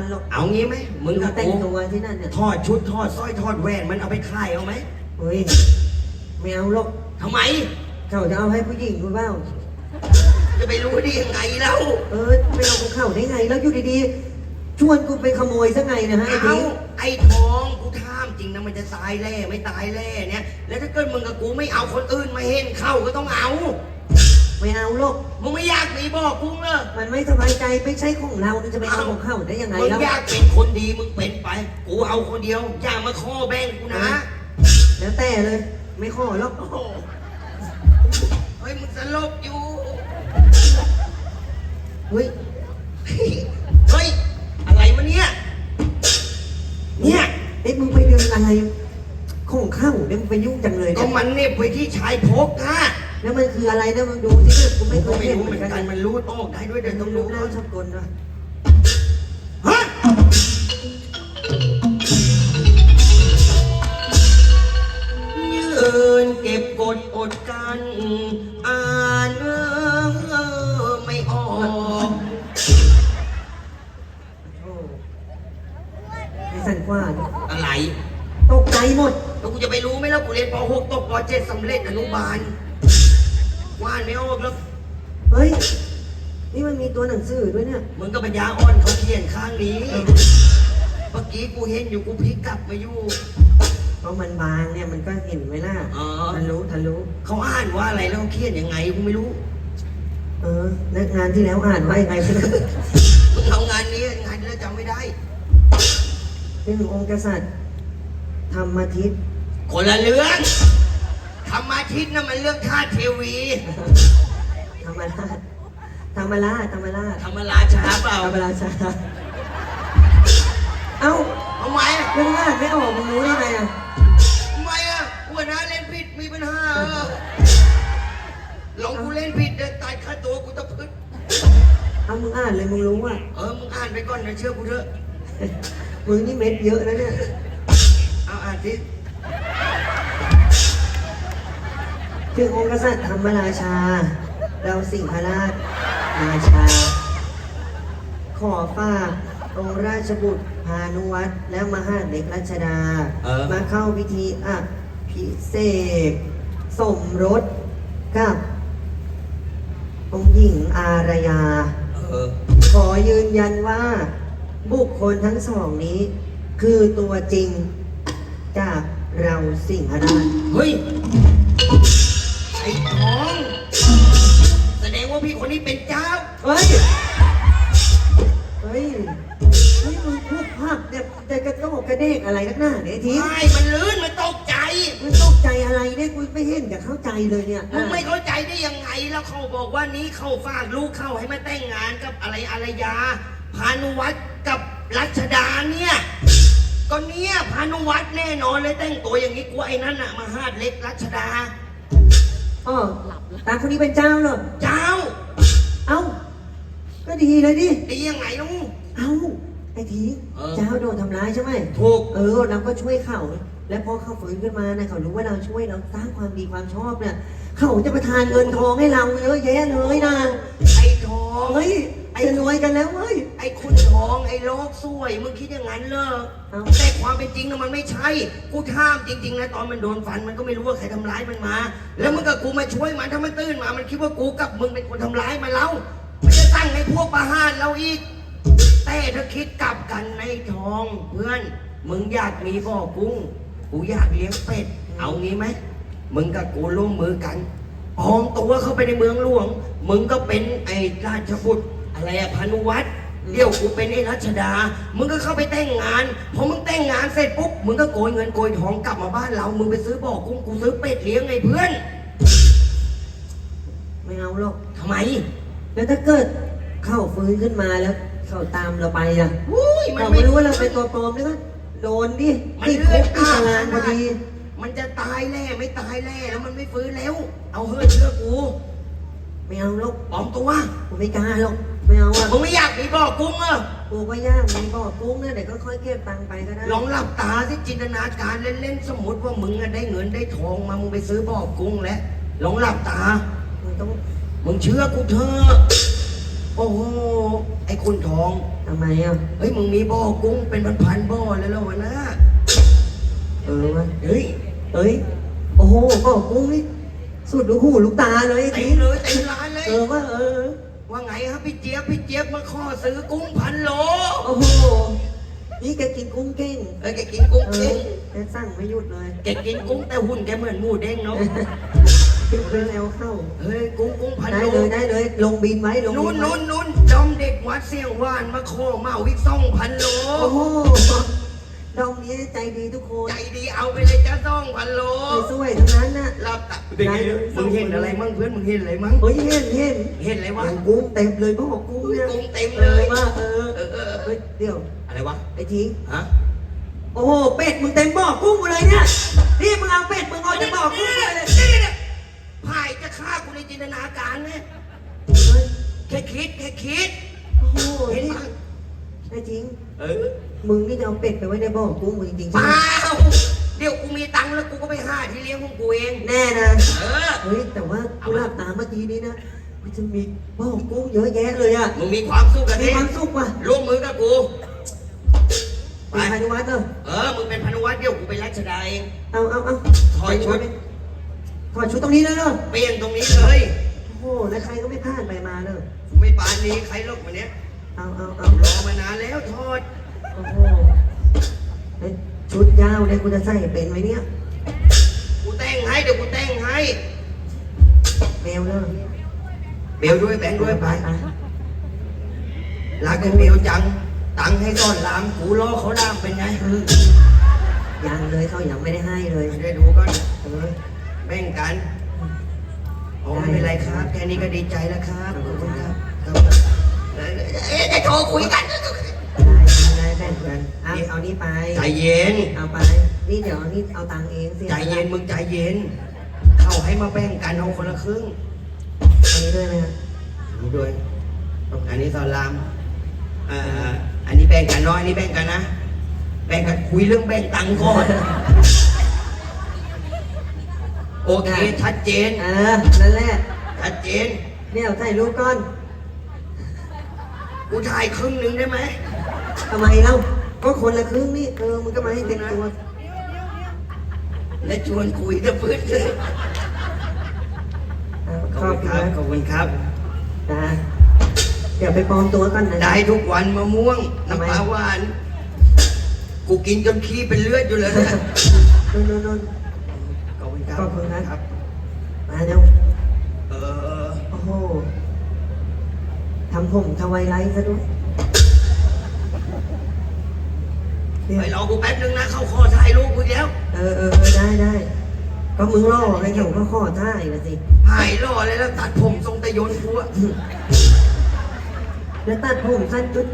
วันหรอกเอางี้ไหมมึมึงงกับแต่งกูตัวที่นั่นเนี่ยทอดชุดทอดสร้อยทอดแหวนมันเอาไปขายเอาไหมเฮ้ยไม่เอาหรอกทำไมเขาจะเอาให้ผู้หญิงรู้เปล่าจะไปรู้ได้ยังไงแล้วเออไม่เอาของเขาได้ไง แล้วอยู่ดีๆชวนกูไปขโมยซะไงนะฮะไอ้เอาทีไอ้ทองกูถามจริงนะมันจะตายแล่ไม่ตายแล่เนี่ย แล้วถ้าเกิดมึงกับกูไม่เอาคนอื่นมาเห็นเข้าก็ต้องเอา ไม่เอาหรอกมึงไม่อยากมีบอกกูเลยมันไม่สบายใจไม่ใช่ของเราจะไปเอาของเขาได้ยังไงมึงแล้วอยากเป็นคนดีมึงเป็นไป กูเอาคนเดียว อย่ามาข้อแบ่งกูนะ แล้วแต่เลย ไม่ขอหรอกโอ้โหเฮ้ยมึงสลบอยู่เฮ้ยเฮ้ยอะไรมาเนี่ยเนี่ยเอ๊ะมึงไปดึงอะไร ของเข้าเนี่ยมึงไปยุ่งจังเลยก็เนี่ยมันเหน็บไว้ที่ชายพกฮะ แล้วมันคืออะไรนะมึงดูสิเนี่ยกูกูไม่เคยเห็นเหมือนกันมันรู้ออกได้ด้วยเดี๋ยวต้องรู้รู้แล้แล้ววชอบกลนะฮะยืนเก็บกดอดกันอ่านเออไม่ออกไอ้สันกว้าอะไร ตกใจหมดแล้วกูจะไปรู้ไหมล่ะกูเรียนป .6 ตกป .7 สำเร็จอนุบาล ว่านไม่ออกแล้วเฮ้ย นี่มันมีตัวหนังสือด้วยเนี่ย มึงก็ปัญญาอ่อนเขาเขียนข้างนี้ เมื่อกี้กูเห็นอยู่กูพลิกกลับมาอยู่ เพราะมันบางเนี่ยมันก็เห็นไหมล่ะอ๋อ ทะลุทะลุ เขาอ่านว่าอะไรแล้วเขาเขียนยังไงกูไม่รู้ เออแล้วงานที่แล้วอ่านว่ายังไงพี่นะมึงเอางานนี้งานนี้แล้วจำไม่ได้เป็นองค์กษัตริย์ธรรมทิศคนละเรื่อง ธรรมาทิตย์นั่นมันเรื่องท่าเทวีธรรมราชธรรมราชธรรมราชธรรมราชาเปล่าธรรมราชาเอ้าทำไมอะเรื่องอ่านไม่ออกมึงรู้ได้ไงอะทำไมอะหัวหน้าเล่นผิดมีปัญหาเออลองกูเล่นผิดเดี๋ยวตัดค่าตัวกูตะพึดเอามึงอ่านเลยมึงรู้อะเออมึงอ่านไปก่อนนะเชื่อกูเถอะมึงนี่เม็ดเยอะนะเนี่ยเอาอ่านสิ ถึงองค์กษัตริย์ธรรมราชา เราสิงหราชราชา ขอฝากองค์ราชบุตรพานุวัตรและมหาเด็กรัชดามาเข้าพิธีอภิเษกสมรสกับ องค์หญิงอารยา เออ ขอยืนยันว่า บุคคลทั้งสองนี้ คือตัวจริงจากเราสิงหราช เฮ้ย พี่คนนี้เป็นเจ้า เฮ้ย เฮ้ยนี่มึงพูดภาพเนี่ยแต่กระโดดกระเดกอะไรนักหน้าเนี่ยไอ้ทีใช่มันลื่น มันตกใจมันตกใจอะไรเนี่ยกูไม่เห็นจะเข้าใจเลยเนี่ยมึงไม่เข้าใจได้ยังไง แล้วเขาบอกว่านี้เข้าฝากลูกเข้าให้มาแต่งงานกับอะไรอารยา พานุวัตรกับรัชดาเนี่ย ก็เนี่ยพานุวัตรแน่นอนเลยแต่งตัวอย่างนี้กูไอ้นั่นน่ะมาหาดเล็กรัชดา อ๋อตาคนนี้เป็นเจ้าเหรอ เจ้า เอ้า ก็ดีเลยดิ ดียังไงลุง เอ้า ไอ้ทีเออ เจ้าโดนทำร้ายใช่ไหม ถูก เออ เราก็ช่วยเขา แล้วพอเขาฟื้นขึ้นมานะเขารู้ว่าเราช่วยเราสร้างความดีความชอบเนี่ยเขาจะประทานเงินทองให้เราเยอะแยะเลยนะไอ้ทอง เฮ้ย จะรวยกันแล้วเว้ย ไอ้คุณทองไอ้โลกสวย มึงคิดอย่างนั้นเหรอเอ้า แต่ความเป็นจริงนะมันไม่ใช่ กูท่ามจริงๆนะตอนมันโดนฟันมันก็ไม่รู้ว่าใครทำร้ายมันมา แล้วมึงกับกูมาช่วยมันถ้ามันตื่นมา มันคิดว่ากูกับมึงเป็นคนทำร้ายมันแล้วมันจะตั้งให้พวกประหารเราอีก แต่ถ้าคิดกลับกันในทองเพื่อน มึงอยากมีบ่อกุ้ง กูอยากเลี้ยงเป็ด เอางี้ไหม มึงกับกูร่วมมือกันปลอมตัวเข้าไปในเมืองหลวง มึงก็เป็นไอ้ราชบุตร อะไรอะพานุวัตรเดี๋ยวกูเป็นไอ้รัชดา มึงก็เข้าไปแต่งงาน พอมึงแต่งงานเสร็จปุ๊บ มึงก็โกยเงินโกยทองกลับมาบ้านเรา มึงไปซื้อบ่อกุ้งกูซื้อเป็ดเลี้ยงไงเพื่อน ไม่เอาหรอกทำไม แล้วถ้าเกิดเข้าฟื้นขึ้นมาแล้ว เขาตามเราไปอะอุ้ยมันเราไม่ไม่รู้ว่าเราเป็นตัวปลอมนี่ก็โดนดิมันติดเลืคุอดกติดตารางพอดี มันจะตายแน่ไม่ตายแน่แล้วมันไม่ฟื้นแล้ว เอาเฮ้ยเชื่อกู ไม่เอาหรอกปลอมตัวกูไม่กล้าหรอกไม่เอาอะมึงไม่อยากมีบ่อกุ้งเหรอกูก็ยากมีบ่อกุ้งเนี่ยเดี๋ยวก็ค่อยเก็บตังค์ไปก็ได้ลองหลับตาสิจินตนาการเล่นๆสมมติว่ามึงอะได้เงินได้ทองมามึงไปซื้อบ่อกุ้งแล้วลองหลับตา มึงต้องมึงเชื่อกูเถอะโอ้โหไอ้คุณทองทำไมอะเฮ้ยมึงมีบ่อกุ้งเป็นพันๆบ่อแล้วเหรอวะนะเออวะเฮ้ยเอ้ยโอ้โหก็กุ้งนี่สุดลูกหูลูกตาเลยไอ้เต็ที ออว่าเออ ว่าไงครับพี่เจี๊ยบพี่เจี๊ยบมาขอซื้อกุ้งพันโลโอ้โห นี่แกกินกุ้งเก่งเอ้ยแกกินกุ้งเอเก่องแกสั่งไม่หยุดเลยแกกินกุ้งแต่หุ่นแกเหมือนหมูเด้งเนาะคิดเรื่องแล้วเข้า เฮ้ยกุ้งกุ้งพันได้โลเลยได้เลย ลงบินไว้ลงบินุ่นไว้นุ่นนุ่นจอมเด็กวัดเสียงหวานมาขอเมาวิกซ่องพันโล โอ้โห ดองนี้ใจดีทุกคนใจดีเอาไปเลยจ้าซ่องพันโลสวยๆทั้งนั้นน่ะรับตัเป็นไงมึงเห็นอะไรมั่งเพื่อนมึงเห็นอะไรมั่งเฮ้ยเห็นเห็นเห็นอะไรวะเห็นกุ้งเต็มเลยพ่อกุ้งเนี่ยกุ้งเต็มเอเลอยว่าเออเออเออเอเฮ้อยเดี๋ยวอะไรวะไอ้ทิ้งฮะโอ้โหเป็ดมึงเต็มบ่อกุ้งหมดเลยเนี่ยนี่มึงเอาเป็ดมึงออกจากบ่อกุ้งไปเลยนี่เนี่ยพายจะฆ่ากูในจินตนาการเนี่ยเฮ้ยแค่คิดแค่คิด ไอ้ทิ้งเออมึงนี่จะเอาเป็ดไปไว้ในบ่อกุ้งมึงจริงๆเปใช่ไหมล่าเดี๋ยวกูมีตังค์แล้วกูก็ไปหาที่เลี้ยงของกูเอง แน่นะ เออ เฮ้ยแต่ว่ากูหลับตาเมื่อกี้นี้นะมันจะมีบ่อกุ้งเยอะแยะเลยอะมึงมีความสุขกันมีดิความสุขว่ะร่วมมือกับกู ไป ไปพานุวัฒน์เออเออ มึงเป็นพนุวัฒน์เดี๋ยวกูไปรัชดาเอง เอาเอาเอาถอยชุด ถอยชุดตรงนี้เลยเนอะเปลี่ยนตรงนี้เลย โอ้โหแล้วใครก็ไม่พลาดไปมาเนอะกูไม่ปานนี้ใครลกมาเนี้ย เอาเอาเอารอมานานแล้วทอด โอ้โหเฮ้ยชุดยาวเนี่ยกูจะใส่เป็นไหมเนี่ย กูแต่งให้เดี๋ยวกูแต่งให้ แมวเนอะเบลด้วยแบงค์ด้วยไปไป รักกันเบลจัง ตังค์ให้ก้อนลามกูรอเขาลามเป็นไงอืมยังเลยเขายังไม่ได้ให้เลยไม่ได้ดูก่อนเออแบ่งกันโอ้ไม่เป็นไรครับ แค่นี้ก็ดีใจแล้วครับขอบคุณครับครับเอ้ยเอ้ยจะโทรคุยกันได้ได้แบ่งกันเอาเอานี่ไป ใจเย็น เอาไป นี่เดี๋ยวนี่เอาตังค์เองสิใจเย็นมึงใจเย็น เขาให้มาแบ่งกันเอาคนละครึ่งอันนี้ด้วยไหมครับนี่ด้วยอันนี้สอนรามอ่าอันนี้แบ่งกันน้อยอันนี้แบ่งกันนะ แบ่งกันคุยเรื่องแบ่งตังค์ก่อน โอเคชัดเจน เออ นั่นแหละชัดเจน เนี่ยถ่ายรูปก่อน กูถ่ายครึ่งหนึ่งได้ไหมทำไมเล่าก็คนละครึ่งนี่เออมึงก็มาให้เต็มตัวและชวนคุยกับเพื่อนเลยเอาขขออบบคุคุณณครับนะขอบคุณครับจ้าเดี๋ยวไปปลอมตัวกันนะได้ทุกวันมะม่วงทำไมน้ำปลาหวาน กูกินจนขี้เป็นเลือดอยู่เลยนะนู่นนู่นนู่นขอบคุณครับขอบคุณครับครับ มาเร็ว เออ โอ้โห ทำผมทวายไลท์ซะด้วยเนี่ยไปรอกูแป๊บนึงนะ เขาขอถ่ายรูปกูอีกแล้วเออเออเออได้ได้ก็มึงล่อไงเดี๋ยวก็ข้อท่าอีกนะสิหายรอเลยแล้วตัดผมทรงตะยนกูอะ แล้วตัดผมสั้นจุ๊